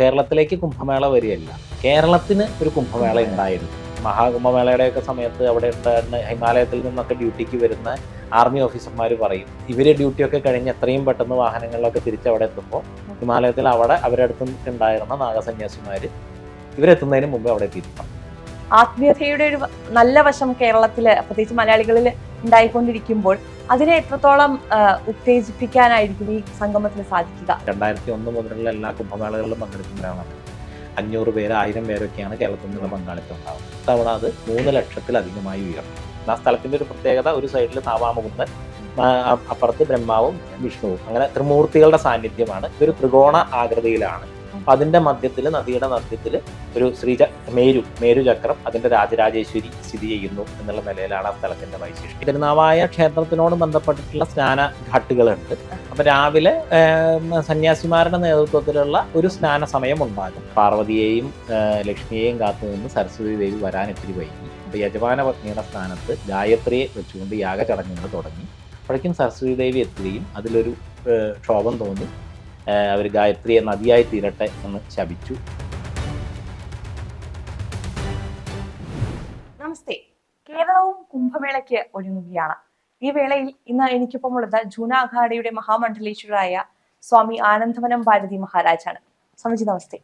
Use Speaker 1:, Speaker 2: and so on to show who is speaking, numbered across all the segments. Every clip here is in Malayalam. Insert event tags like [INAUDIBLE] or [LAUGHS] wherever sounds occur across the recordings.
Speaker 1: കേരളത്തിലേക്ക് കുംഭമേള വരികയല്ല. കേരളത്തിന് ഒരു കുംഭമേള ഉണ്ടായിരുന്നു. മഹാകുംഭമേളയുടെയൊക്കെ സമയത്ത് അവിടെ ഉണ്ടായിരുന്ന ഹിമാലയത്തിൽ നിന്നൊക്കെ ഡ്യൂട്ടിക്ക് വരുന്ന ആർമി ഓഫീസർമാർ പറയും ഇവർ ഡ്യൂട്ടിയൊക്കെ കഴിഞ്ഞ് എത്രയും പെട്ടെന്ന് വാഹനങ്ങളിലൊക്കെ തിരിച്ച് അവിടെ എത്തുമ്പോൾ ഹിമാലയത്തിൽ അവിടെ അവരടുത്തുണ്ടായിരുന്ന ഉണ്ടായിരുന്ന നാഗസന്യാസിമാർ ഇവരെത്തുന്നതിന് മുമ്പ് അവിടെ എത്തിയിരുന്നു
Speaker 2: ആത്മീയതയുടെ ഒരു നല്ല വശം കേരളത്തിൽ പ്രത്യേകിച്ച് മലയാളികളിൽ ഉണ്ടായിക്കൊണ്ടിരിക്കുമ്പോൾ അതിനെ എത്രത്തോളം ഉത്തേജിപ്പിക്കാനായിരിക്കും ഈ സംഗമത്തിന് സാധിക്കുക?
Speaker 1: രണ്ടായിരത്തി ഒന്ന് മുതലുള്ള എല്ലാ കുംഭമേളകളിലും പങ്കെടുക്കുന്നവരാണ്. അഞ്ഞൂറ് പേര് ആയിരം പേരൊക്കെയാണ് കേരളത്തിൽ നിന്നുള്ള പങ്കാളിത്തം ഉണ്ടാവുന്നത് തവണ അത് മൂന്ന് ലക്ഷത്തിലധികമായി ഉയർന്നു. ആ സ്ഥലത്തിന്റെ ഒരു പ്രത്യേകത ഒരു സൈഡിൽ താവാമുകുന്ദൻ അപ്പുറത്ത് ബ്രഹ്മാവും വിഷ്ണുവും. അങ്ങനെ ത്രിമൂർത്തികളുടെ സാന്നിധ്യമാണ്. ഇതൊരു ത്രികോണ ആകൃതിയിലാണ്. അപ്പൊ അതിന്റെ മധ്യത്തിൽ നദിയുടെ മധ്യത്തിൽ ഒരു ശ്രീച മേരു മേരു ചക്രം അതിന്റെ രാജരാജേശ്വരി സ്ഥിതി ചെയ്യുന്നു എന്നുള്ള നിലയിലാണ് ആ സ്ഥലത്തിന്റെ വൈശിഷ്ട്യം. തിരുനാവായ ക്ഷേത്രത്തിനോട് ബന്ധപ്പെട്ടിട്ടുള്ള സ്നാന ഘാട്ടുകളുണ്ട്. അപ്പൊ രാവിലെ സന്യാസിമാരുടെ നേതൃത്വത്തിലുള്ള ഒരു സ്നാന സമയം ഉണ്ടാകും. പാർവതിയെയും ലക്ഷ്മിയെയും കാത്തു നിന്ന് സരസ്വതി ദേവി വരാൻ ഇത്തിരി വൈകി. അപ്പൊ യജമാന പത്നിയുടെ സ്ഥാനത്ത് ഗായത്രിയെ വെച്ചുകൊണ്ട് യാഗ ചടങ്ങുകൾ തുടങ്ങി. അപ്പോഴേക്കും സരസ്വതി ദേവി എത്തുകയും അതിലൊരു ക്ഷോഭം തോന്നി. അവർ ഗായത്രിയെ നദിയായി തീരട്ടെ എന്ന് ശപിച്ചു.
Speaker 2: നമസ്തേ. കേരളവും കുംഭമേളയ്ക്ക് ഒരുങ്ങുകയാണ്. ഈ വേളയിൽ ഇന്ന് എനിക്കൊപ്പം ഉള്ളത് ജൂന അഖാഡയുടെ മഹാമണ്ഡലേശ്വരായ സ്വാമി ആനന്ദവനം ഭാരതി മഹാരാജാണ്. സ്വാമിജി നമസ്തേ.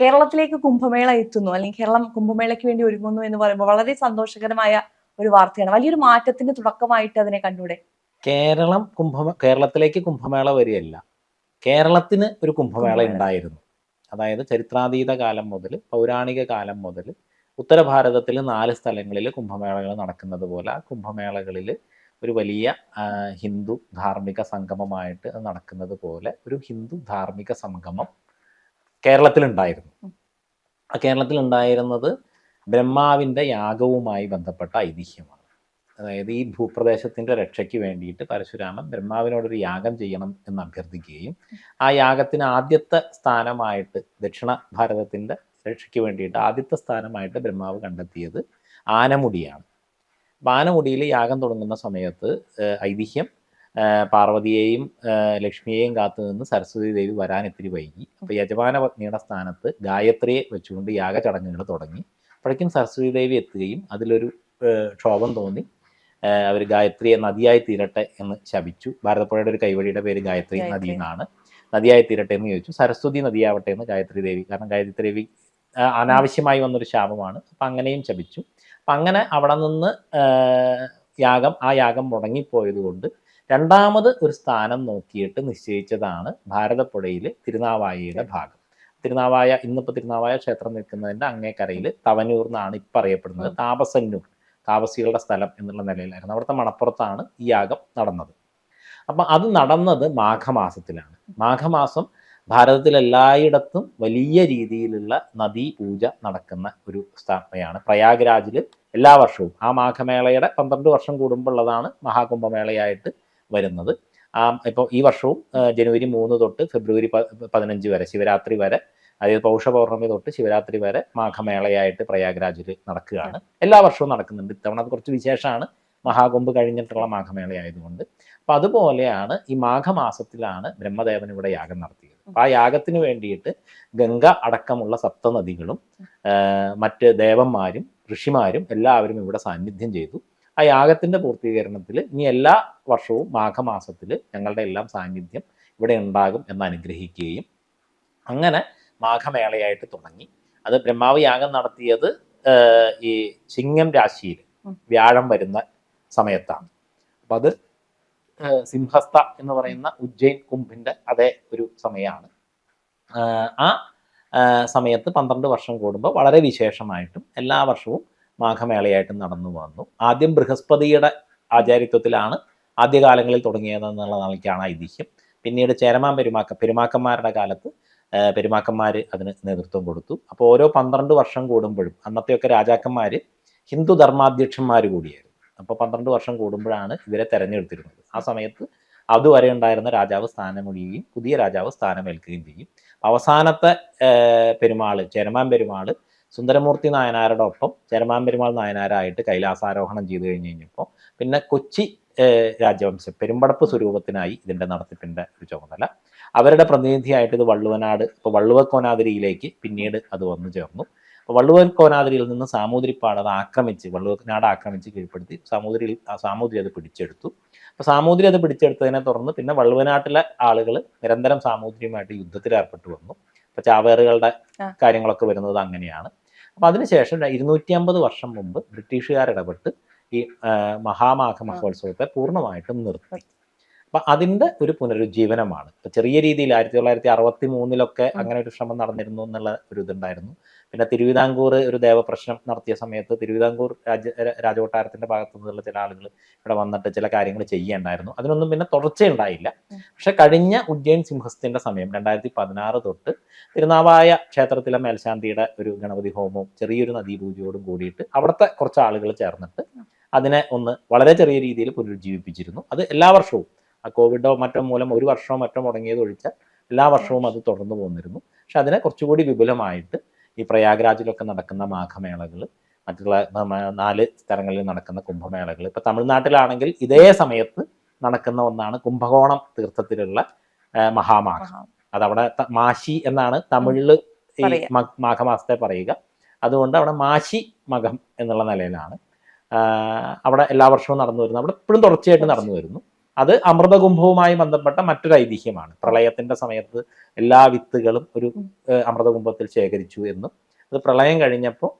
Speaker 2: കേരളത്തിലേക്ക് കുംഭമേള എത്തുന്നു അല്ലെങ്കിൽ കേരളം കുംഭമേളയ്ക്ക് വേണ്ടി ഒരുങ്ങുന്നു എന്ന് പറയുമ്പോൾ വളരെ സന്തോഷകരമായ ഒരു വാർത്തയാണ്. വലിയൊരു മാറ്റത്തിന്റെ തുടക്കമായിട്ട് അതിനെ കണ്ടൂടെ
Speaker 1: കേരളം കുംഭമ കേരളത്തിലേക്ക് കുംഭമേള വരികയല്ല. കേരളത്തിന് ഒരു കുംഭമേള ഉണ്ടായിരുന്നു. അതായത് ചരിത്രാതീത കാലം മുതൽ പൗരാണിക കാലം മുതൽ ഉത്തര ഭാരതത്തിൽ നാല് സ്ഥലങ്ങളിൽ കുംഭമേളകൾ നടക്കുന്നത് പോലെ ആ കുംഭമേളകളിൽ ഒരു വലിയ ഹിന്ദു ധാർമ്മിക സംഗമമായിട്ട് നടക്കുന്നത് പോലെ ഒരു ഹിന്ദു ധാർമ്മിക സംഗമം കേരളത്തിലുണ്ടായിരുന്നു. ആ കേരളത്തിലുണ്ടായിരുന്നത് ബ്രഹ്മാവിന്റെ യാഗവുമായി ബന്ധപ്പെട്ട ഐതിഹ്യമാണ്. അതായത് ഈ ഭൂപ്രദേശത്തിന്റെ രക്ഷയ്ക്ക് വേണ്ടിയിട്ട് പരശുരാമൻ ബ്രഹ്മാവിനോടൊരു യാഗം ചെയ്യണം എന്ന് അഭ്യർത്ഥിക്കുകയും ആ യാഗത്തിന് ആദ്യത്തെ സ്ഥാനമായിട്ട് ദക്ഷിണ ഭാരതത്തിന്റെ രക്ഷയ്ക്ക് വേണ്ടിയിട്ട് ആദ്യത്തെ സ്ഥാനമായിട്ട് ബ്രഹ്മാവ് കണ്ടെത്തിയത് ആനമുടിയാണ്. ആനമുടിയിൽ യാഗം തുടങ്ങുന്ന സമയത്ത് ഐതിഹ്യം പാർവതിയെയും ലക്ഷ്മിയെയും കാത്തുനിന്ന് സരസ്വതി ദേവി വരാൻ ഇത്തിരി വൈകി. അപ്പോൾ യജമാന പത്നിയുടെ സ്ഥാനത്ത് ഗായത്രിയെ വെച്ചുകൊണ്ട് യാഗ ചടങ്ങുകൾ തുടങ്ങി. അപ്പോഴേക്കും സരസ്വതി ദേവി എത്തുകയും അതിലൊരു ക്ഷോഭം തോന്നി. അവർ ഗായത്രിയെ നദിയായി തീരട്ടെ എന്ന് ശപിച്ചു. ഭാരതപ്പുഴയുടെ ഒരു കൈവഴിയുടെ പേര് ഗായത്രി. നദി എന്നാണ് നദിയായി തീരട്ടെ എന്ന് ചോദിച്ചു. സരസ്വതി നദിയാവട്ടെ എന്ന് ഗായത്രി ദേവി. കാരണം ഗായത്രി ദേവി അനാവശ്യമായി വന്നൊരു ശാപമാണ് അപ്പം അങ്ങനെയും ശപിച്ചു. അപ്പം അങ്ങനെ അവിടെ നിന്ന് യാഗം ആ യാഗം മുടങ്ങിപ്പോയത് കൊണ്ട് രണ്ടാമത് ഒരു സ്ഥാനം നോക്കിയിട്ട് നിശ്ചയിച്ചതാണ് ഭാരതപ്പുഴയിൽ തിരുനാവായയുടെ ഭാഗം. തിരുനാവായ ഇന്നിപ്പോൾ തിരുനാവായ ക്ഷേത്രം നിൽക്കുന്നതിന്റെ അങ്ങേക്കരയിൽ തവനൂർ എന്നാണ് ഇപ്പം അറിയപ്പെടുന്നത് താപസന്നൂർ. താപസികളുടെ സ്ഥലം എന്നുള്ള നിലയിലായിരുന്നു. അവിടുത്തെ മണപ്പുറത്താണ് ഈ യാഗം നടന്നത്. അപ്പം അത് നടന്നത് മാഘമാസത്തിലാണ്. മാഘമാസം ഭാരതത്തിലെല്ലായിടത്തും വലിയ രീതിയിലുള്ള നദീ പൂജ നടക്കുന്ന ഒരു സ്ഥാപനയാണ് പ്രയാഗ്രാജിൽ എല്ലാ വർഷവും. ആ മാഘമേളയുടെ പന്ത്രണ്ട് വർഷം കൂടുമ്പോഴുള്ളതാണ് മഹാകുംഭമേളയായിട്ട് വരുന്നത്. ഇപ്പോൾ ഈ വർഷവും ജനുവരി മൂന്ന് തൊട്ട് ഫെബ്രുവരി പതിനഞ്ച് വരെ ശിവരാത്രി വരെ അതായത് പൗഷ പൗർണമി തൊട്ട് ശിവരാത്രി വരെ മാഘമേളയായിട്ട് പ്രയാഗ്രാജിൽ നടക്കുകയാണ്. എല്ലാ വർഷവും നടക്കുന്നുണ്ട്. ഇത്തവണ അത് കുറച്ച് വിശേഷമാണ്. മഹാകുംഭ് കഴിഞ്ഞിട്ടുള്ള മാഘമേള ആയതുകൊണ്ട് അപ്പൊ അതുപോലെയാണ് ഈ മാഘമാസത്തിലാണ് ബ്രഹ്മദേവൻ ഇവിടെ യാഗം നടത്തിയത്. അപ്പം ആ യാഗത്തിന് വേണ്ടിയിട്ട് ഗംഗ അടക്കമുള്ള സപ്തനദികളും മറ്റ് ദേവന്മാരും ഋഷിമാരും എല്ലാവരും ഇവിടെ സാന്നിധ്യം ചെയ്തു. ആ യാഗത്തിന്റെ പൂർത്തീകരണത്തിൽ ഇനി എല്ലാ വർഷവും മാഘമാസത്തിൽ ഞങ്ങളുടെ എല്ലാം സാന്നിധ്യം ഇവിടെ ഉണ്ടാകും എന്ന് അനുഗ്രഹിക്കുകയും അങ്ങനെ മാഘമേളയായിട്ട് തുടങ്ങി. അത് ബ്രഹ്മാവ് യാഗം നടത്തിയത് ഈ ചിങ്ങം രാശിയിൽ വ്യാഴം വരുന്ന സമയത്താണ്. അപ്പൊ അത് സിംഹസ്ത സിംഹസ്ഥ എന്ന് പറയുന്ന ഉജ്ജയിൻ കുംഭിന്റെ അതേ ഒരു സമയമാണ് ആ, സമയത്ത് പന്ത്രണ്ട് വർഷം കൂടുമ്പോൾ വളരെ വിശേഷമായിട്ടും എല്ലാ വർഷവും മാഘമേളയായിട്ടും നടന്നു വന്നു. ആദ്യം ബൃഹസ്പതിയുടെ ആചാരിത്വത്തിലാണ് ആദ്യകാലങ്ങളിൽ തുടങ്ങിയതെന്നുള്ള നിലയ്ക്കാണ് ഐതിഹ്യം. പിന്നീട് ചേരമാൻ പെരുമാക്ക പെരുമാക്കന്മാരുടെ കാലത്ത് പെരുമാക്കന്മാർ അതിന് നേതൃത്വം കൊടുത്തു. അപ്പോൾ ഓരോ പന്ത്രണ്ട് വർഷം കൂടുമ്പോഴും അന്നത്തെയൊക്കെ രാജാക്കന്മാർ ഹിന്ദു ധർമാധ്യക്ഷന്മാർ കൂടിയായിരുന്നു. അപ്പോൾ പന്ത്രണ്ട് വർഷം കൂടുമ്പോഴാണ് ഇവരെ തെരഞ്ഞെടുത്തിരുന്നത്. ആ സമയത്ത് അതുവരെ ഉണ്ടായിരുന്ന രാജാവ് സ്ഥാനമൊഴിയുകയും പുതിയ രാജാവ് സ്ഥാനമേൽക്കുകയും ചെയ്യും. അവസാനത്തെ പെരുമാൾ ചേരമാൻ പെരുമാൾ സുന്ദരമൂർത്തി നായനാരുടെ ഒപ്പം ചേരമാൻ പെരുമാൾ നായനാരായിട്ട് കൈലാസാരോഹണം ചെയ്തു കഴിഞ്ഞ് കഴിഞ്ഞപ്പോൾ പിന്നെ കൊച്ചി രാജവംശം പെരുമ്പടപ്പ് സ്വരൂപത്തിനായി ഇതിന്റെ നടത്തിപ്പിന്റെ ഒരു ചുമതല. അവരുടെ പ്രതിനിധിയായിട്ട് ഇത് വള്ളുവനാട് ഇപ്പോൾ വള്ളുവ കോനാതിരിയിലേക്ക് പിന്നീട് അത് വന്നു ചേർന്നു. അപ്പോൾ വള്ളുവൻ കോനാതിരിയിൽ നിന്ന് സാമൂതിരിപ്പാട് അത് ആക്രമിച്ച് വള്ളുവനാട് ആക്രമിച്ച് കീഴ്പ്പെടുത്തി. സാമൂതിരിയിൽ ആ സാമൂതിരി അത് പിടിച്ചെടുത്തു. അപ്പോൾ സാമൂതിരി അത് പിടിച്ചെടുത്തതിനെ തുടർന്ന് പിന്നെ വള്ളുവനാട്ടിലെ ആളുകൾ നിരന്തരം സാമൂതിരിയുമായിട്ട് യുദ്ധത്തിൽ ഏർപ്പെട്ടു വന്നു. അപ്പോൾ ചാവേറുകളുടെ
Speaker 2: കാര്യങ്ങളൊക്കെ
Speaker 1: വരുന്നത് അങ്ങനെയാണ്. അപ്പോൾ അതിനുശേഷം ഇരുന്നൂറ്റി അമ്പത് വർഷം മുമ്പ് ബ്രിട്ടീഷുകാർ ഇടപെട്ട് ഈ മഹാമാഘ മഹോത്സവത്തെ പൂർണമായിട്ടും നിർത്തി. അപ്പൊ അതിന്റെ ഒരു പുനരുജ്ജീവനമാണ്. ഇപ്പൊ ചെറിയ രീതിയിൽ ആയിരത്തി തൊള്ളായിരത്തി അറുപത്തി മൂന്നിലൊക്കെ അങ്ങനെ ഒരു ശ്രമം നടന്നിരുന്നു എന്നുള്ള ഒരു ഇതുണ്ടായിരുന്നു. പിന്നെ തിരുവിതാംകൂർ ഒരു ദേവപ്രശ്നം നടത്തിയ സമയത്ത് തിരുവിതാംകൂർ രാജ രാജകൊട്ടാരത്തിന്റെ ഭാഗത്തു നിന്നുള്ള ചില ആളുകൾ ഇവിടെ വന്നിട്ട് ചില കാര്യങ്ങൾ ചെയ്യേണ്ടായിരുന്നു. അതിനൊന്നും പിന്നെ തുടർച്ചയുണ്ടായില്ല. പക്ഷെ കഴിഞ്ഞ ഉജ്ജയിൻ സിംഹസ്ഥിന്റെ സമയം രണ്ടായിരത്തി പതിനാറ് തൊട്ട് തിരുനാവായ ക്ഷേത്രത്തിലെ മേൽശാന്തിയുടെ ഒരു ഗണപതി ഹോമവും ചെറിയൊരു നദീപൂജയോടും കൂടിയിട്ട് അവിടുത്തെ കുറച്ച് ആളുകൾ ചേർന്നിട്ട് അതിനെ ഒന്ന് വളരെ ചെറിയ രീതിയിൽ പുനരുജ്ജീവിപ്പിച്ചിരുന്നു. അത് എല്ലാ വർഷവും ആ കോവിഡോ മറ്റോ മൂലം ഒരു വർഷമോ മറ്റോ മുടങ്ങിയത് ഒഴിച്ചാൽ എല്ലാ വർഷവും അത് തുടർന്നു പോന്നിരുന്നു. പക്ഷെ അതിനെ കുറച്ചുകൂടി വിപുലമായിട്ട് ഈ പ്രയാഗ്രാജിലൊക്കെ നടക്കുന്ന മാഘമേളകൾ മറ്റുള്ള നാല് സ്ഥലങ്ങളിൽ നടക്കുന്ന കുംഭമേളകൾ ഇപ്പൊ തമിഴ്നാട്ടിലാണെങ്കിൽ ഇതേ സമയത്ത് നടക്കുന്ന ഒന്നാണ് കുംഭകോണം തീർത്ഥത്തിലുള്ള മഹാമാഘം.
Speaker 2: മഹാ.
Speaker 1: അതവിടെ മാശി എന്നാണ് തമിഴിൽ ഈ മാഘമാസത്തെ പറയുക. അതുകൊണ്ട് അവിടെ മാശി മകം എന്നുള്ള നിലയിലാണ്. അവിടെ എല്ലാ വർഷവും നടന്നു വരുന്നു. അവിടെ ഇപ്പോഴും തുടർച്ചയായിട്ട് നടന്നു വരുന്നു. അത് അമൃതകുംഭവുമായി ബന്ധപ്പെട്ട മറ്റൊരു ഐതിഹ്യമാണ്. പ്രളയത്തിന്റെ സമയത്ത് എല്ലാ വിത്തുകളും ഒരു അമൃതകുംഭത്തിൽ ശേഖരിച്ചു എന്നും അത് പ്രളയം കഴിഞ്ഞപ്പോൾ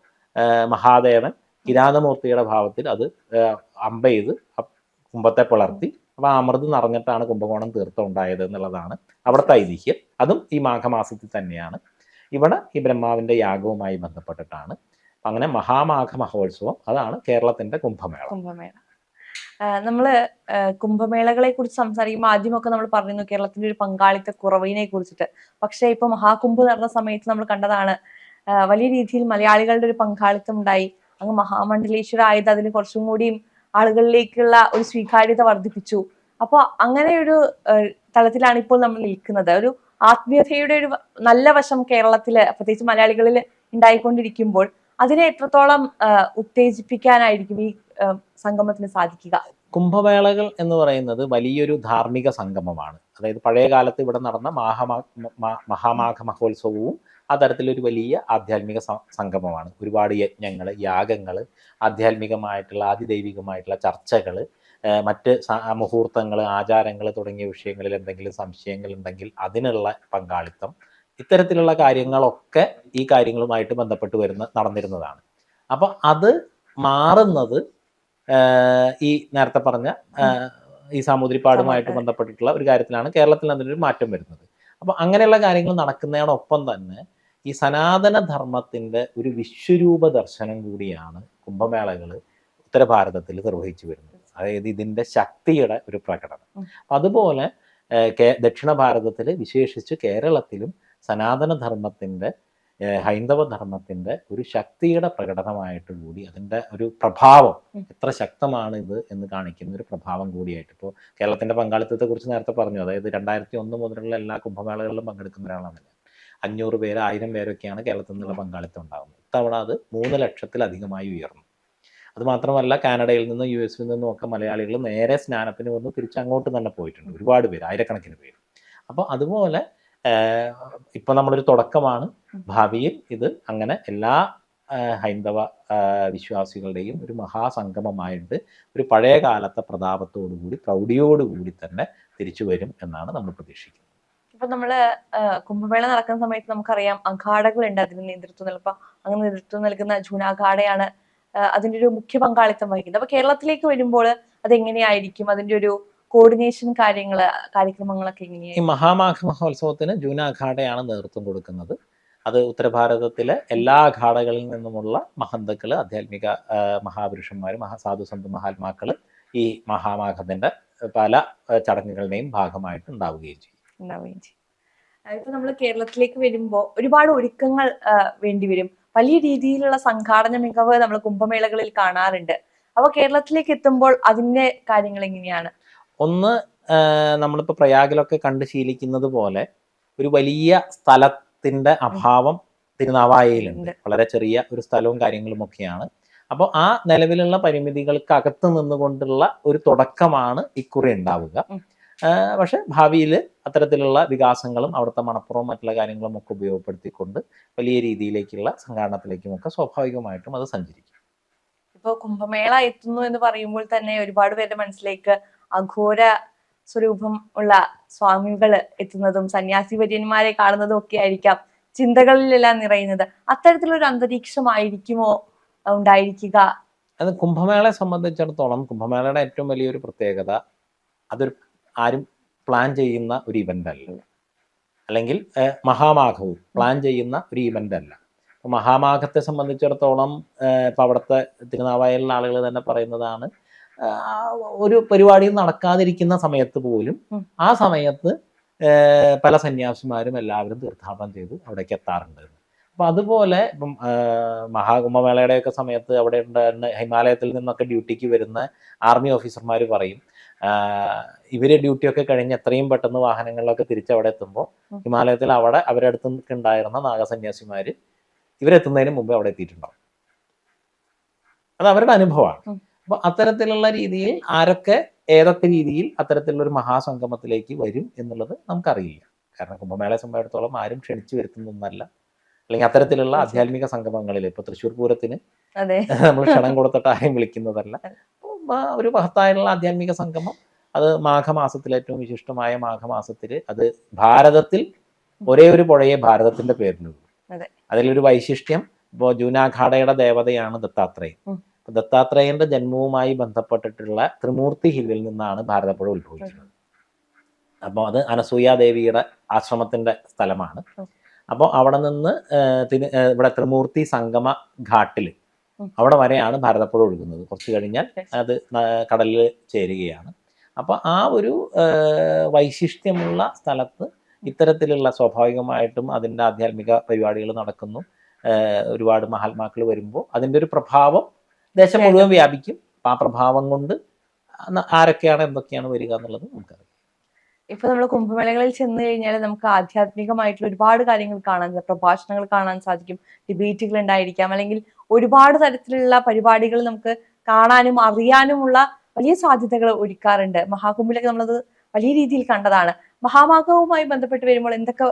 Speaker 1: മഹാദേവൻ കിരാതമൂർത്തിയുടെ ഭാവത്തിൽ അത് അമ്പ ചെയ്ത് കുംഭത്തെ പിളർത്തി അപ്പൊ ആ അമൃത് നിറഞ്ഞിട്ടാണ് കുംഭകോണം തീർത്ഥം ഉണ്ടായത് എന്നുള്ളതാണ് അവിടുത്തെ ഐതിഹ്യം. അതും ഈ മാഘമാസത്തിൽ തന്നെയാണ്. ഇവിടെ ഈ ബ്രഹ്മാവിന്റെ യാഗവുമായി ബന്ധപ്പെട്ടിട്ടാണ്. അങ്ങനെ മഹാമാഘ മഹോത്സവം അതാണ് കേരളത്തിന്റെ കുംഭമേള.
Speaker 2: കുംഭമേള. ആ, നമ്മൾ കുംഭമേളകളെ കുറിച്ച് സംസാരിക്കുമ്പോൾ ആദ്യമൊക്കെ നമ്മൾ പറയുന്നു കേരളത്തിന്റെ ഒരു പങ്കാളിത്ത കുറവിനെ കുറിച്ചിട്ട്. പക്ഷേ ഇപ്പൊ മഹാകുംഭ നടന്ന സമയത്ത് നമ്മൾ കണ്ടതാണ് വലിയ രീതിയിൽ മലയാളികളുടെ ഒരു പങ്കാളിത്തം ഉണ്ടായി അങ്ങ് മഹാമണ്ഡലേശ്വര ആയത് അതിന് കുറച്ചും കൂടിയും ആളുകളിലേക്കുള്ള ഒരു സ്വീകാര്യത വർദ്ധിപ്പിച്ചു. അപ്പോൾ അങ്ങനെ ഒരു തലത്തിലാണ് ഇപ്പോൾ നമ്മൾ നിൽക്കുന്നത്. ഒരു ആത്മീയതയുടെ ഒരു നല്ല വശം കേരളത്തിൽ പ്രത്യേകിച്ച് മലയാളികളിൽ ഉണ്ടായിക്കൊണ്ടിരിക്കുമ്പോൾ അതിനെ എത്രത്തോളം ഉത്തേജിപ്പിക്കാനായിരിക്കും? ഈ സംഗമത്തിന് സാധിക്കുക.
Speaker 1: കുംഭമേളകൾ എന്ന് പറയുന്നത് വലിയൊരു ധാർമ്മിക സംഗമമാണ്. അതായത് പഴയ കാലത്ത് ഇവിടെ നടന്ന മഹാമാ മഹാമാഘ മഹോത്സവവും ആ തരത്തിലൊരു വലിയ ആധ്യാത്മിക സംഗമമാണ്. ഒരുപാട് യജ്ഞങ്ങൾ യാഗങ്ങൾ ആധ്യാത്മികമായിട്ടുള്ള ആതിദൈവികമായിട്ടുള്ള ചർച്ചകൾ മറ്റ് മുഹൂർത്തങ്ങൾ ആചാരങ്ങൾ തുടങ്ങിയ വിഷയങ്ങളിൽ എന്തെങ്കിലും സംശയങ്ങൾ ഉണ്ടെങ്കിൽ അതിനുള്ള പങ്കാളിത്തം ഇത്തരത്തിലുള്ള കാര്യങ്ങളൊക്കെ ഈ കാര്യങ്ങളുമായിട്ട് ബന്ധപ്പെട്ട് വരുന്ന നടന്നിരുന്നതാണ്. അപ്പോൾ അത് മാറുന്നത് ഈ നേരത്തെ പറഞ്ഞ ഈ സാമൂതിരിപ്പാടുമായിട്ട് ബന്ധപ്പെട്ടിട്ടുള്ള ഒരു കാര്യത്തിലാണ് കേരളത്തിൽ അതിനൊരു മാറ്റം വരുന്നത്. അപ്പൊ അങ്ങനെയുള്ള കാര്യങ്ങൾ നടക്കുന്നതിനോടൊപ്പം തന്നെ ഈ സനാതന ധർമ്മത്തിന്റെ ഒരു വിശ്വരൂപ ദർശനം കൂടിയാണ് കുംഭമേളകൾ ഉത്തര ഭാരതത്തിൽ നിർവഹിച്ചു വരുന്നത്. അതായത് ഇതിന്റെ ശക്തിയുടെ ഒരു പ്രകടനം. അതുപോലെ ദക്ഷിണ ഭാരതത്തിൽ വിശേഷിച്ച് കേരളത്തിലും സനാതന ധർമ്മത്തിന്റെ ഏഹ് ഹൈന്ദവ ധർമ്മത്തിന്റെ ഒരു ശക്തിയുടെ പ്രകടനമായിട്ട് കൂടി അതിന്റെ ഒരു പ്രഭാവം എത്ര ശക്തമാണ് ഇത് എന്ന് കാണിക്കുന്ന ഒരു പ്രഭാവം കൂടിയായിട്ട്. ഇപ്പോൾ കേരളത്തിന്റെ പങ്കാളിത്തത്തെ കുറിച്ച് നേരത്തെ പറഞ്ഞു. അതായത് രണ്ടായിരത്തി ഒന്ന് മുതലുള്ള എല്ലാ കുംഭമേളകളിലും പങ്കെടുക്കുന്ന ഒരാളാണ് ഞാൻ. അഞ്ഞൂറ് പേര് ആയിരം പേരൊക്കെയാണ് കേരളത്തിൽ നിന്നുള്ള പങ്കാളിത്തം ഉണ്ടാകുന്നത് ഇത്തവണ അത് മൂന്ന് ലക്ഷത്തിലധികമായി ഉയർന്നു. അത് മാത്രമല്ല കാനഡയിൽ നിന്നും യു എസിൽ നിന്നും ഒക്കെ മലയാളികൾ നേരെ സ്നാനത്തിന് വന്ന് തിരിച്ച് അങ്ങോട്ട് തന്നെ പോയിട്ടുണ്ട്. ഒരുപാട് പേര് ആയിരക്കണക്കിന് പേര്. അപ്പോൾ അതുപോലെ ഇപ്പൊ നമ്മളൊരു തുടക്കമാണ്. ഭാവിയിൽ ഇത് അങ്ങനെ എല്ലാ ഹൈന്ദവ വിശ്വാസികളുടെയും ഒരു മഹാസംഗമമായിട്ട് ഒരു പഴയ കാലത്തെ പ്രതാപത്തോടുകൂടി പ്രൗഢിയോടുകൂടി തന്നെ തിരിച്ചു വരും എന്നാണ് നമ്മൾ പ്രതീക്ഷിക്കുന്നത്.
Speaker 2: ഇപ്പൊ നമ്മൾ കുംഭമേള നടക്കുന്ന സമയത്ത് നമുക്കറിയാം അഖാഡകളുണ്ട് അതിന് നേതൃത്വം നൽകുക അങ്ങനെ നേതൃത്വം നൽകുന്ന ആ, അതിന്റെ ഒരു മുഖ്യ പങ്കാളിത്തം വഹിക്കുന്നത്. അപ്പൊ കേരളത്തിലേക്ക് വരുമ്പോൾ അതെങ്ങനെയായിരിക്കും? അതിന്റെ ഒരു കോർഡിനേഷൻ കാര്യങ്ങൾ കാര്യക്രമങ്ങളൊക്കെ
Speaker 1: ഈ മഹാമാഘ മഹോത്സവത്തിന് ജൂന അഖാഡയാണ് നേതൃത്വം കൊടുക്കുന്നത്. അത് ഉത്തരഭാരതത്തിലെ എല്ലാ അഖാഡകളിൽ നിന്നുമുള്ള മഹന്തക്കൾ ആധ്യാത്മിക മഹാപുരുഷന്മാർ മഹാപുരുഷന്മാര് മഹാത്മാക്കൾ മഹാത്മാക്കൾ ഈ മഹാമാഘത്തിന്റെ പല ചടങ്ങുകളുടെയും ഭാഗമായിട്ട് ഉണ്ടാവുകയും ചെയ്യും.
Speaker 2: ഉണ്ടാവുകയും ചെയ്യും. ഇപ്പൊ നമ്മൾ കേരളത്തിലേക്ക് വരുമ്പോൾ ഒരുപാട് ഒരുക്കങ്ങൾ വേണ്ടി വരും. വലിയ രീതിയിലുള്ള സംഘാടന മികവ് നമ്മൾ കുംഭമേളകളിൽ കാണാറുണ്ട്. അപ്പൊ കേരളത്തിലേക്ക് എത്തുമ്പോൾ അതിന്റെ കാര്യങ്ങൾ എങ്ങനെയാണ്?
Speaker 1: ഒന്ന് നമ്മളിപ്പോൾ നമ്മളിപ്പോ പ്രയാഗിലൊക്കെ കണ്ട് ശീലിക്കുന്നത് പോലെ ഒരു വലിയ സ്ഥലത്തിന്റെ അഭാവം തിരുനാവായയിലുണ്ട്. വളരെ ചെറിയ ഒരു സ്ഥലവും കാര്യങ്ങളും ഒക്കെയാണ്. അപ്പോൾ ആ നിലവിലുള്ള പരിമിതികൾക്ക് അകത്ത് നിന്നുകൊണ്ടുള്ള ഒരു തുടക്കമാണ് ഇക്കുറി ഉണ്ടാവുക. പക്ഷെ ഭാവിയിൽ അത്തരത്തിലുള്ള വികാസങ്ങളും അവിടുത്തെ മണപ്പുറവും മറ്റുള്ള കാര്യങ്ങളും ഒക്കെ ഉപയോഗപ്പെടുത്തിക്കൊണ്ട് വലിയ രീതിയിലേക്കുള്ള സംഘാടനത്തിലേക്കും ഒക്കെ സ്വാഭാവികമായിട്ടും അത് സഞ്ചരിക്കും.
Speaker 2: ഇപ്പോൾ കുംഭമേള എത്തുന്നു എന്ന് പറയുമ്പോൾ തന്നെ ഒരുപാട് പേരുടെ മനസ്സിലേക്ക് അഘോര സ്വരൂപം ഉള്ള സ്വാമികൾ എത്തുന്നതും സന്യാസി വര്യന്മാരെ കാണുന്നതും ഒക്കെ ആയിരിക്കാം ചിന്തകളിലെല്ലാം നിറയുന്നത്. അത്തരത്തിലൊരു അന്തരീക്ഷമായിരിക്കുമോ ഉണ്ടായിരിക്കുക?
Speaker 1: അത് കുംഭമേളയെ സംബന്ധിച്ചിടത്തോളം കുംഭമേളയുടെ ഏറ്റവും വലിയൊരു പ്രത്യേകത അതൊരു ആരും പ്ലാൻ ചെയ്യുന്ന ഒരു ഇവന്റ് അല്ല. അല്ലെങ്കിൽ മഹാമാഘവും പ്ലാൻ ചെയ്യുന്ന ഒരു ഇവന്റ് അല്ല. മഹാമാഘത്തെ സംബന്ധിച്ചിടത്തോളം ഇപ്പൊ അവിടുത്തെ തിരുനാവായലിലെ ആളുകൾ തന്നെ പറയുന്നതാണ് ഒരു പരിപാടിയും നടക്കാതിരിക്കുന്ന സമയത്ത് പോലും ആ സമയത്ത് പല സന്യാസിമാരും എല്ലാവരും തീർത്ഥാടനം ചെയ്ത് അവിടേക്ക് എത്താറുണ്ട് അപ്പൊ അതുപോലെ ഇപ്പം മഹാകുംഭമേളയുടെ മഹാകുംഭമേളയുടെയൊക്കെ സമയത്ത് അവിടെ ഉണ്ടായിരുന്ന ഹിമാലയത്തിൽ നിന്നൊക്കെ ഡ്യൂട്ടിക്ക് വരുന്ന ആർമി ഓഫീസർമാർ പറയും ഇവർ ഡ്യൂട്ടിയൊക്കെ കഴിഞ്ഞ് എത്രയും പെട്ടെന്ന് വാഹനങ്ങളിലൊക്കെ തിരിച്ച് അവിടെ എത്തുമ്പോൾ ഹിമാലയത്തിൽ അവിടെ അവരുടെ അടുത്ത് ഉണ്ടായിരുന്ന നാഗസന്യാസിമാര് ഇവരെത്തുന്നതിന് മുമ്പ് അവിടെ എത്തിയിട്ടുണ്ടാവും. അത് അവരുടെ അനുഭവമാണ്. അപ്പൊ അത്തരത്തിലുള്ള രീതിയിൽ ആരൊക്കെ ഏതൊക്കെ രീതിയിൽ അത്തരത്തിലുള്ള ഒരു മഹാസംഗമത്തിലേക്ക് വരും എന്നുള്ളത് നമുക്കറിയില്ല. കാരണം കുംഭമേളയെ സംബന്ധിച്ചിടത്തോളം ആരും ക്ഷണിച്ചു വരുത്തുന്നൊന്നല്ല. അല്ലെങ്കിൽ അത്തരത്തിലുള്ള ആധ്യാത്മിക സംഗമങ്ങളിൽ ഇപ്പൊ തൃശ്ശൂർ പൂരത്തിന് [LAUGHS] നമ്മൾ ക്ഷണം കൊടുത്തിട്ട് ആരെയും വിളിക്കുന്നതല്ല. ഒരു മഹത്തായുള്ള ആധ്യാത്മിക സംഗമം അത് മാഘമാസത്തിൽ ഏറ്റവും വിശിഷ്ടമായ മാഘമാസത്തിൽ അത് ഭാരതത്തിൽ ഒരേ ഒരു പുഴയെ ഭാരതത്തിന്റെ പേരിലുള്ളൂ
Speaker 2: അതെ.
Speaker 1: അതിലൊരു വൈശിഷ്ട്യം ഇപ്പോൾ ജൂനാഘാടയുടെ ദേവതയാണ്. അപ്പൊ ദത്താത്രേയന്റെ ജന്മവുമായി ബന്ധപ്പെട്ടിട്ടുള്ള ത്രിമൂർത്തി ഹില്ലിൽ നിന്നാണ് ഭാരതപ്പുഴ ഉത്ഭവിച്ചത് അപ്പോൾ അത് അനസൂയ ദേവിയുടെ ആശ്രമത്തിന്റെ സ്ഥലമാണ്. അപ്പോൾ അവിടെ നിന്ന് ഇവിടെ ത്രിമൂർത്തി സംഗമ ഘാട്ടിൽ. അവിടെ വരെയാണ് ഭാരതപ്പുഴ ഒഴുകുന്നത് കുറച്ച് കഴിഞ്ഞാൽ അത് കടലിൽ ചേരുകയാണ് അപ്പോൾ ആ ഒരു വൈശിഷ്ട്യമുള്ള സ്ഥലത്ത് ഇത്തരത്തിലുള്ള സ്വാഭാവികമായിട്ടും അതിന്റെ ആധ്യാത്മിക പരിപാടികൾ നടക്കുന്നു ഒരുപാട് മഹാത്മാക്കൾ വരുമ്പോൾ അതിന്റെ ഒരു പ്രഭാവം ദേശം മുഴുവൻ വ്യാപിക്കും. ആ പ്രഭാവം കൊണ്ട് ആരൊക്കെയാണ് എന്തൊക്കെയാണ് വരിക എന്നുള്ളത് നമുക്കറിയാം.
Speaker 2: ഇപ്പൊ നമ്മൾ കുംഭമേളകളിൽ ചെന്ന് കഴിഞ്ഞാൽ നമുക്ക് ആധ്യാത്മികമായിട്ടുള്ള ഒരുപാട് കാര്യങ്ങൾ കാണാൻ പ്രഭാഷണങ്ങൾ കാണാൻ സാധിക്കും. ഡിബേറ്റുകൾ ഉണ്ടായിരിക്കാം. അല്ലെങ്കിൽ ഒരുപാട് തരത്തിലുള്ള പരിപാടികൾ നമുക്ക് കാണാനും അറിയാനുമുള്ള വലിയ സാധ്യതകൾ ഒരുക്കാറുണ്ട്. മഹാകുംഭിലൊക്കെ നമ്മളത് വലിയ രീതിയിൽ കണ്ടതാണ്. മഹാമാഘവുമായി ബന്ധപ്പെട്ട് വരുമ്പോൾ എന്തൊക്കെ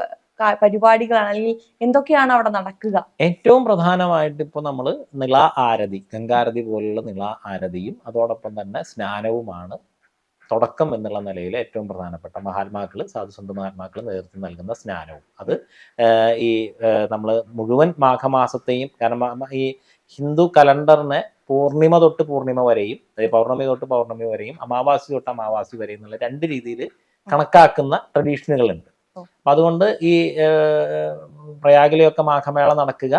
Speaker 2: പരിപാടികളാണ് അല്ലെങ്കിൽ എന്തൊക്കെയാണ് അവിടെ നടക്കുക?
Speaker 1: ഏറ്റവും പ്രധാനമായിട്ട് ഇപ്പൊ നമ്മൾ നിള ആരതി ഗംഗാരതി പോലുള്ള നിള ആരതിയും അതോടൊപ്പം തന്നെ സ്നാനവുമാണ് തുടക്കം എന്നുള്ള നിലയിൽ ഏറ്റവും പ്രധാനപ്പെട്ട. മഹാത്മാക്കൾ സാധുസന്ത മഹാത്മാക്കൾ നേതൃത്വം നൽകുന്ന സ്നാനവും. അത് ഈ നമ്മൾ മുഴുവൻ മാഘമാസത്തെയും കാരണം ഈ ഹിന്ദു കലണ്ടറിനെ പൂർണിമ തൊട്ട് പൂർണിമ വരെയും പൗർണമി തൊട്ട് പൗർണമി വരെയും അമാവാസി തൊട്ട് അമാവാസി വരെയും എന്നുള്ള രണ്ട് രീതിയിൽ കണക്കാക്കുന്ന ട്രഡീഷനുകളുണ്ട്. അപ്പൊ അതുകൊണ്ട് ഈ പ്രയാഗിലെയൊക്കെ മാഘമേള നടക്കുക.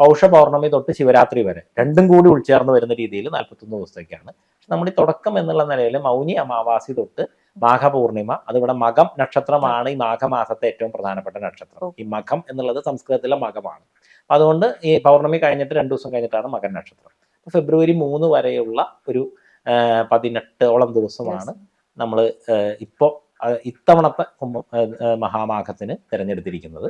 Speaker 1: പൗഷ പൗർണമി തൊട്ട് ശിവരാത്രി വരെ. രണ്ടും കൂടി ഉൾച്ചേർന്ന് വരുന്ന രീതിയിൽ നാൽപ്പത്തൊന്ന് ദിവസത്തേക്കാണ്. പക്ഷെ നമ്മുടെ ഈ തുടക്കം എന്നുള്ള നിലയിൽ മൗനി അമാവാസി തൊട്ട് മാഘപൂർണിമ അതിവിടെ മകം നക്ഷത്രമാണ് ഈ മാഘമാസത്തെ ഏറ്റവും പ്രധാനപ്പെട്ട നക്ഷത്രം. ഈ മകം എന്നുള്ളത് സംസ്കൃതത്തിലെ മകമാണ്. അതുകൊണ്ട് ഈ പൗർണമി കഴിഞ്ഞിട്ട് രണ്ടു ദിവസം കഴിഞ്ഞിട്ടാണ് മകൻ നക്ഷത്രം. അപ്പൊ ഫെബ്രുവരി മൂന്ന് വരെയുള്ള ഒരു പതിനെട്ടോളം ദിവസമാണ് നമ്മൾ ഇപ്പോൾ ഇത്തവണത്തെ കുംഭ മഹാമാഘത്തിന് തിരഞ്ഞെടുത്തിരിക്കുന്നത്.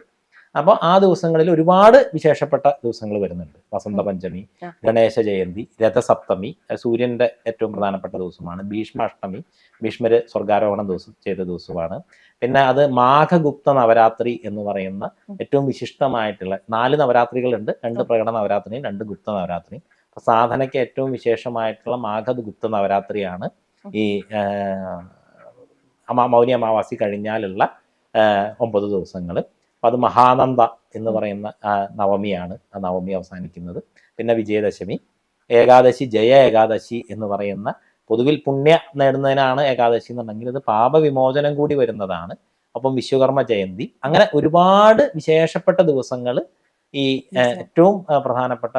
Speaker 1: അപ്പോൾ ആ ദിവസങ്ങളിൽ ഒരുപാട് വിശേഷപ്പെട്ട ദിവസങ്ങൾ വരുന്നുണ്ട്. വസന്ത പഞ്ചമി ഗണേശ ജയന്തി രഥസപ്തമി സൂര്യന്റെ ഏറ്റവും പ്രധാനപ്പെട്ട ദിവസമാണ്. ഭീഷ്മാഷ്ടമി ഭീഷ്മര് സ്വർഗാരോഹണം ദിവസം ചെയ്ത ദിവസമാണ്. പിന്നെ അത് മാഘഗുപ്ത നവരാത്രി എന്ന് പറയുന്ന ഏറ്റവും വിശിഷ്ടമായിട്ടുള്ള നാല് നവരാത്രികളുണ്ട്. രണ്ട്. പ്രകട നവരാത്രിയും രണ്ട് ഗുപ്ത നവരാത്രിയും. സാധനയ്ക്ക് ഏറ്റവും വിശേഷമായിട്ടുള്ള മാഘഗുപ്ത നവരാത്രിയാണ് ഈ അമാ മൗനി അമാവാസി കഴിഞ്ഞാലുള്ള ഒമ്പത് ദിവസങ്ങൾ അപ്പം അത് മഹാനന്ദ എന്ന് പറയുന്ന നവമിയാണ് ആ നവമി അവസാനിക്കുന്നത്. പിന്നെ വിജയദശമി. ഏകാദശി ജയ ഏകാദശി എന്ന് പറയുന്ന പൊതുവിൽ പുണ്യ നേടുന്നതിനാണ് ഏകാദശി എന്നുണ്ടെങ്കിൽ ഇത് പാപവിമോചനം കൂടി വരുന്നതാണ്. അപ്പം വിശ്വകർമ്മ ജയന്തി. അങ്ങനെ ഒരുപാട് വിശേഷപ്പെട്ട ദിവസങ്ങൾ ഈ. ഏറ്റവും പ്രധാനപ്പെട്ട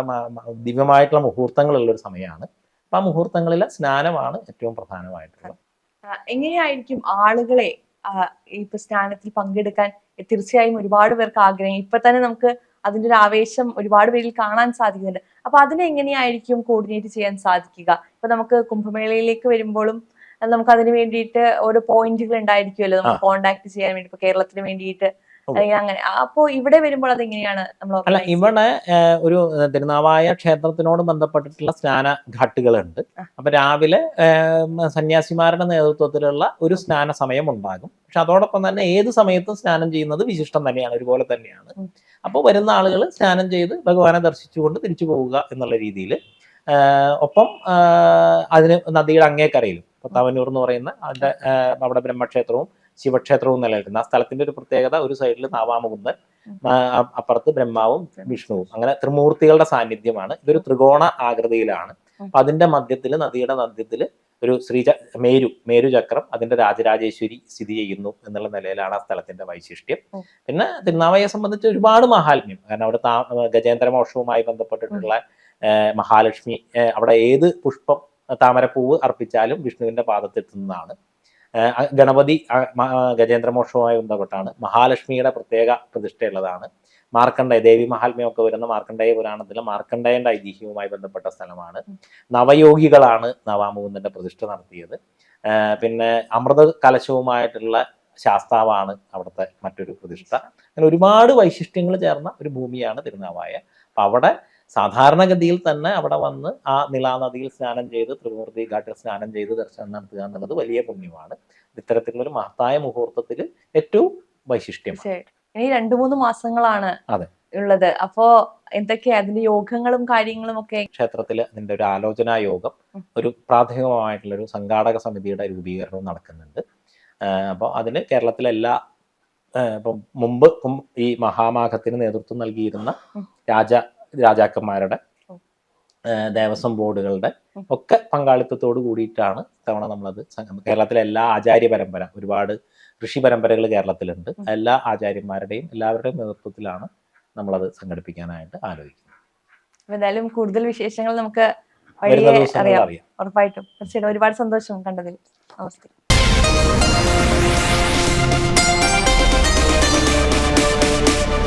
Speaker 1: ദിവ്യമായിട്ടുള്ള മുഹൂർത്തങ്ങളുള്ള ഒരു സമയമാണ്. അപ്പം ആ മുഹൂർത്തങ്ങളിലെ സ്നാനമാണ് ഏറ്റവും പ്രധാനമായിട്ടുള്ളത്.
Speaker 2: എങ്ങനെയായിരിക്കും ആളുകളെ ഈ പ്രസ്ഥാനത്തിൽ പങ്കെടുക്കാൻ തീർച്ചയായും ഒരുപാട് പേർക്ക് ആഗ്രഹം. ഇപ്പൊ തന്നെ നമുക്ക് അതിന്റെ ഒരു ആവേശം ഒരുപാട് പേരിൽ കാണാൻ സാധിക്കുന്നുണ്ട്. അപ്പൊ അതിനെ എങ്ങനെയായിരിക്കും കോർഡിനേറ്റ് ചെയ്യാൻ സാധിക്കുക? ഇപ്പൊ നമുക്ക് കുംഭമേളയിലേക്ക് വരുമ്പോഴും നമുക്ക് അതിന് വേണ്ടിയിട്ട് ഓരോ പോയിന്റുകൾ ഉണ്ടായിരിക്കുമല്ലോ നമുക്ക് കോണ്ടാക്ട് ചെയ്യാൻ വേണ്ടി ഇപ്പൊ കേരളത്തിന് വേണ്ടിയിട്ട് അല്ലെങ്കിൽ അങ്ങനെ. അപ്പോ ഇവിടെ വരുമ്പോൾ അത് എങ്ങനെയാണ് നമ്മൾ
Speaker 1: അല്ല ഇവിടെ ഒരു തിരുനാവായ ക്ഷേത്രത്തിനോട് ബന്ധപ്പെട്ടിട്ടുള്ള സ്നാന ഘാട്ടുകളുണ്ട്. അപ്പൊ രാവിലെ സന്യാസിമാരുടെ നേതൃത്വത്തിലുള്ള ഒരു സ്നാന സമയം ഉണ്ടാകും പക്ഷെ അതോടൊപ്പം തന്നെ ഏത് സമയത്തും സ്നാനം ചെയ്യുന്നത് വിശിഷ്ടം തന്നെയാണ് ഒരുപോലെ തന്നെയാണ്. അപ്പോൾ വരുന്ന ആളുകൾ സ്നാനം ചെയ്ത് ഭഗവാനെ ദർശിച്ചുകൊണ്ട് തിരിച്ചു പോവുക എന്നുള്ള രീതിയിൽ ഒപ്പം അതിന് നദിയുടെ അങ്ങേക്കരയിലും പത്താമന്നൂർ എന്ന് പറയുന്ന അതിന്റെ നമ്മുടെ അവിടെ ബ്രഹ്മക്ഷേത്രവും ശിവക്ഷേത്രവും നിലനിൽക്കുന്നത് ആ സ്ഥലത്തിന്റെ ഒരു പ്രത്യേകത ഒരു സൈഡിൽ നാവാമുകുന്ദൻ അപ്പുറത്ത് ബ്രഹ്മാവും വിഷ്ണുവും. അങ്ങനെ ത്രിമൂർത്തികളുടെ സാന്നിധ്യമാണ്. ഇതൊരു ത്രികോണ ആകൃതിയിലാണ്. അപ്പൊ അതിന്റെ മധ്യത്തിൽ നദിയുടെ മധ്യത്തിൽ ഒരു ശ്രീ മേരു മേരു ചക്രം അതിന്റെ രാജരാജേശ്വരി സ്ഥിതി ചെയ്യുന്നു എന്നുള്ള നിലയിലാണ് ആ സ്ഥലത്തിന്റെ വൈശിഷ്ട്യം. പിന്നെ തിരുനാവയെ സംബന്ധിച്ച് ഒരുപാട് മഹാത്മ്യം. കാരണം അവിടെ താ ഗജേന്ദ്ര മോക്ഷവുമായി ബന്ധപ്പെട്ടിട്ടുള്ള മഹാലക്ഷ്മി അവിടെ ഏത് പുഷ്പം താമരപ്പൂവ് അർപ്പിച്ചാലും വിഷ്ണുവിന്റെ പാദത്തെത്തുന്നതാണ്. ഗണപതി ഗജേന്ദ്രമോക്ഷവുമായി ബന്ധപ്പെട്ടാണ്. മഹാലക്ഷ്മിയുടെ പ്രത്യേക പ്രതിഷ്ഠയുള്ളതാണ്. മാർക്കണ്ഡേയ ദേവി മഹാത്മ്യമൊക്കെ വരുന്ന മാർക്കണ്ഡേയ പുരാണത്തിലെ മാർക്കണ്ഡേയന്റെ ഐതിഹ്യവുമായി ബന്ധപ്പെട്ട സ്ഥലമാണ്. നവയോഗികളാണ് നവാമുകുന്ദന്റെ പ്രതിഷ്ഠ നടത്തിയത്. പിന്നെ അമൃത കലശവുമായിട്ടുള്ള ശാസ്താവാണ് അവിടുത്തെ മറ്റൊരു പ്രതിഷ്ഠ. അങ്ങനെ ഒരുപാട് വൈശിഷ്ട്യങ്ങൾ ചേർന്ന ഒരു ഭൂമിയാണ് തിരുനാവായ. അപ്പൊ അവിടെ സാധാരണഗതിയിൽ തന്നെ അവിടെ വന്ന് ആ നിലാനദിയിൽ സ്നാനം ചെയ്ത് ത്രിമൂർത്തി ഘാട്ടിൽ സ്നാനം ചെയ്ത് ദർശനം നടത്തുക എന്നുള്ളത് വലിയ പുണ്യമാണ്. ഇത്തരത്തിലുള്ള ഒരു മഹത്തായ മുഹൂർത്തത്തിൽ ഏറ്റവും
Speaker 2: തീർച്ചയായിട്ടും ഇനി രണ്ടു മൂന്ന് മാസങ്ങളാണ്
Speaker 1: അതെ.
Speaker 2: ഉള്ളത്. അപ്പോ എന്തൊക്കെയാ അതിന്റെ യോഗങ്ങളും കാര്യങ്ങളും ഒക്കെ?
Speaker 1: ക്ഷേത്രത്തിൽ അതിന്റെ ഒരു ആലോചനാ യോഗം ഒരു പ്രാഥമികമായിട്ടുള്ള ഒരു സംഘാടക സമിതിയുടെ രൂപീകരണവും നടക്കുന്നുണ്ട്. അപ്പോൾ അതിന് കേരളത്തിലെ എല്ലാ ഇപ്പം മുമ്പ് ഈ മഹാമാഘത്തിന് നേതൃത്വം നൽകിയിരുന്ന. രാജ രാജാക്കന്മാരുടെ. ദേവസ്വം ബോർഡുകളുടെ ഒക്കെ പങ്കാളിത്തത്തോട് കൂടിയിട്ടാണ് തവണ നമ്മളത് കേരളത്തിലെ എല്ലാ ആചാര്യ പരമ്പര ഒരുപാട് ഋഷി പരമ്പരകൾ കേരളത്തിലുണ്ട്. എല്ലാ ആചാര്യന്മാരുടെയും എല്ലാവരുടെയും നേതൃത്വത്തിലാണ് നമ്മളത് സംഘടിപ്പിക്കാനായിട്ട് ആലോചിക്കുന്നത്.
Speaker 2: എന്തായാലും കൂടുതൽ വിശേഷങ്ങൾ നമുക്ക്
Speaker 1: അറിയാം.
Speaker 2: ഉറപ്പായിട്ടും. തീർച്ചയായിട്ടും ഒരുപാട് സന്തോഷം കണ്ടതിൽ. നമസ്തേ.